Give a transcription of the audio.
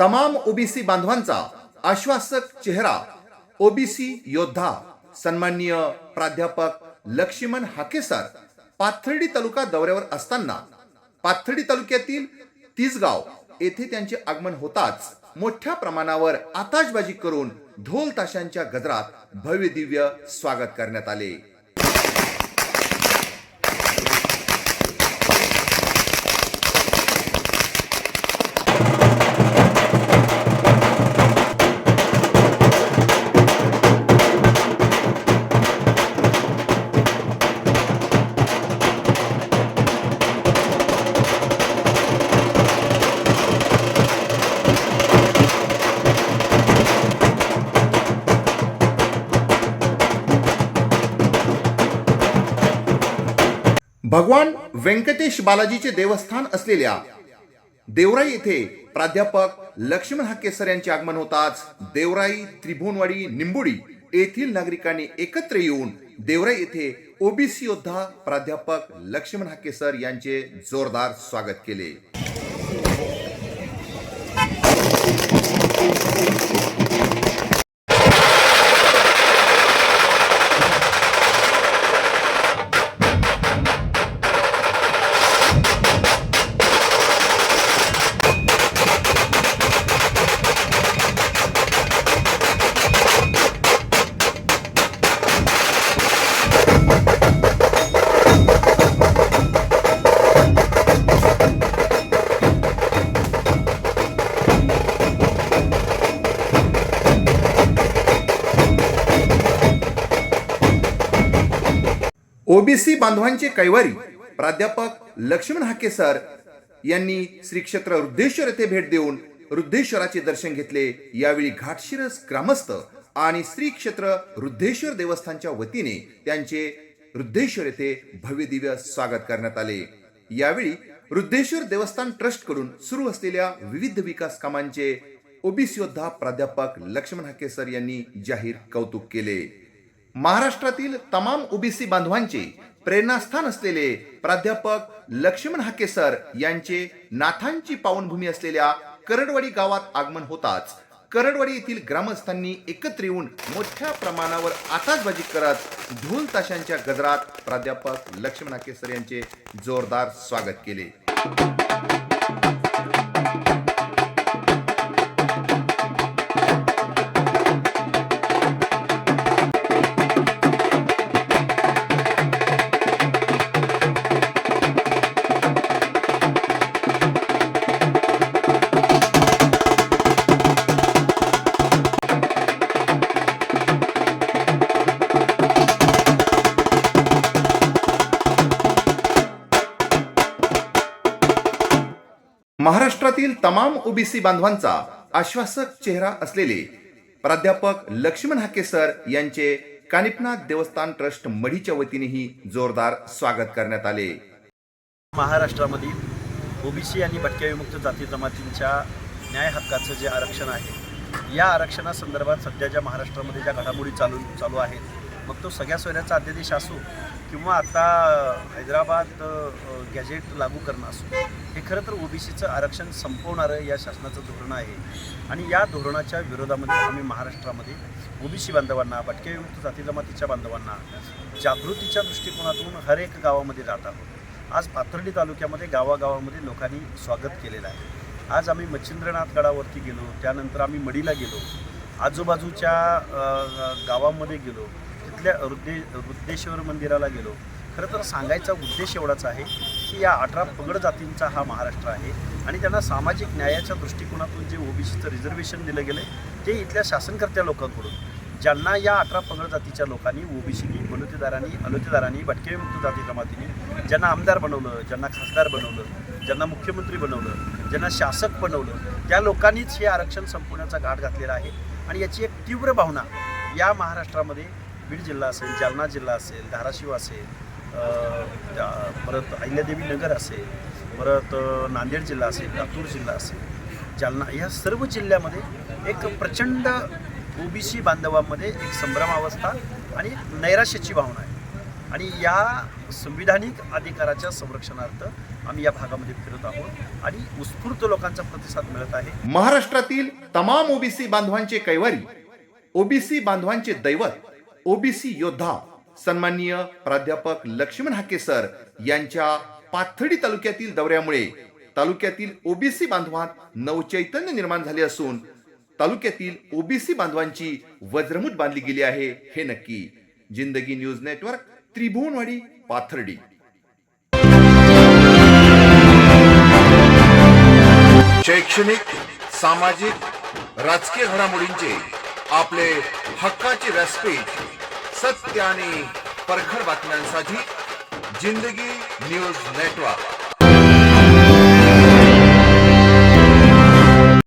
तमाम ओबीसी बांधवांचा आश्वासक चेहरा ओबीसी योद्धा सन्माननीय प्राध्यापक लक्ष्मण हाकेसर पाथर्डी तालुका दौऱ्यावर असताना पाथर्डी तालुक्यातील तिसगाव येथे त्यांचे आगमन होताच मोठ्या प्रमाणावर आताशबाजी करून ढोल ताशांच्या गजरात भव्य दिव्य स्वागत करण्यात आले. भगवान व्यंकटेश बालाजीचे देवस्थान असलेल्या देवराई येथे प्राध्यापक लक्ष्मण हाकेसर यांचे आगमन होताच देवराई त्रिभुवनवाडी निंबुडी येथील नागरिकांनी एकत्र येऊन देवराई येथे ओबीसी योद्धा प्राध्यापक लक्ष्मण हाकेसर यांचे जोरदार स्वागत केले. ओबीसी बांधवांचे कैवारी. प्राध्यापक लक्ष्मण हाके सर यांनी श्री क्षेत्र वृद्धेश्वर येथे भेट देऊन वृद्धेश्वराचे दर्शन घेतले. यावेळी घाटशिरस ग्रामस्थ आणि श्री क्षेत्र वृद्धेश्वर देवस्थानच्या वतीने त्यांचे वृद्धेश्वर येथे भव्य दिव्य स्वागत करण्यात आले. यावेळी वृद्धेश्वर देवस्थान ट्रस्टकडून सुरू असलेल्या विविध विकास कामांचे ओबीसी योद्धा प्राध्यापक लक्ष्मण हाके सर यांनी जाहीर कौतुक केले. महाराष्ट्रातील तमाम ओबीसी बांधवांचे प्रेरणास्थान असलेले प्राध्यापक लक्ष्मण हाके सर यांचे नाथांची पावनभूमी असलेल्या करडवाडी गावात आगमन होताच करडवाडी येथील ग्रामस्थांनी एकत्र येऊन मोठ्या प्रमाणावर आताशबाजी करत ढोल ताशांच्या गजरात प्राध्यापक लक्ष्मण हाके सर यांचे जोरदार स्वागत केले. महाराष्ट्रातील तमाम ओबीसी बांधवांचा आश्वासक चेहरा असलेले प्राध्यापक लक्ष्मण हाके सर यांचे कानिपनाथ देवस्थान ट्रस्ट मढीच्या वतीनेही जोरदार स्वागत करण्यात आले. महाराष्ट्रामधील ओबीसी आणि भटक्या विमुक्त जाती जमातींच्या न्याय हक्काचं जे आरक्षण आहे या आरक्षणासंदर्भात सध्याच्या महाराष्ट्रामध्ये ज्या घडामोडी चालू चालू आहेत मग तो सगळ्या सोयऱ्याचा अध्यादेश असो किंवा आता हैदराबाद गॅजेट लागू करणं असो हे खरं तर ओबीसीचं आरक्षण संपवणारं या शासनाचं धोरण आहे. आणि या धोरणाच्या विरोधामध्ये आम्ही महाराष्ट्रामध्ये ओबीसी बांधवांना भटक्या विमुक्त जाती जमातीच्या बांधवांना जागृतीच्या दृष्टिकोनातून हर एक गावामध्ये जात आहोत. आज पाथर्डी तालुक्यामध्ये गावागावामध्ये लोकांनी स्वागत केलेलं आहे. आज आम्ही मच्छिंद्रनाथ गडावरती गेलो त्यानंतर आम्ही मडीला गेलो आजूबाजूच्या गावामध्ये गेलो तिथल्या रुद्दे वृद्धेश्वर मंदिराला गेलो. खरं तर सांगायचा उद्देश एवढाच आहे की या अठरा पगड जातींचा हा महाराष्ट्र आहे आणि त्यांना सामाजिक न्यायाच्या दृष्टिकोनातून जे ओबीसीचं रिझर्वेशन दिलं गेलं ते इथल्या शासनकर्त्या लोकांकडून. ज्यांना या अठरा पगड जातीच्या लोकांनी ओबीसीनी बलुतेदारांनी अलुतेदारांनी भटकेविमुक्त जाती जमातीने ज्यांना आमदार बनवलं ज्यांना खासदार बनवलं ज्यांना मुख्यमंत्री बनवलं ज्यांना शासक बनवलं त्या लोकांनीच हे आरक्षण संपवण्याचा घाट घातलेला आहे. आणि याची एक तीव्र भावना या महाराष्ट्रामध्ये बीड जिल्हा असेल जालना जिल्हा असेल धाराशिव असेल त्या- परत अहिल्यादेवी नगर असेल परत नांदेड जिल्हा असेल लातूर जिल्हा असेल जालना या सर्व जिल्ह्यामध्ये एक प्रचंड ओबीसी बांधवामध्ये एक संभ्रमावस्था आणि नैराश्याची भावना आहे. आणि या संविधानिक अधिकाराच्या संरक्षणार्थ आम्ही या भागामध्ये फिरत आहोत आणि उत्स्फूर्त लोकांचा प्रतिसाद मिळत आहे. महाराष्ट्रातील तमाम ओबीसी बांधवांचे कैवारी ओबीसी बांधवांचे दैवत ओबीसी योद्धा सन्माननीय प्राध्यापक लक्ष्मण हाके सर यांच्या पाथर्डी तालुक्यातील दौऱ्यामुळे तालुक्यातील ओबीसी बांधवांत नवचैतन्य निर्माण झाले असून तालुक्यातील ओबीसी बांधवांची वज्रमूठ बांधली गेली आहे हे नक्की. जिंदगी न्यूज नेटवर्क त्रिभुवनवाडी पाथर्डी. शैक्षणिक सामाजिक राजकीय घडामोडींचे आपले हक्काची व्यासपीठ सत्य आणि परखड बातम्यांसाठी जिंदगी न्यूज नेटवर्क.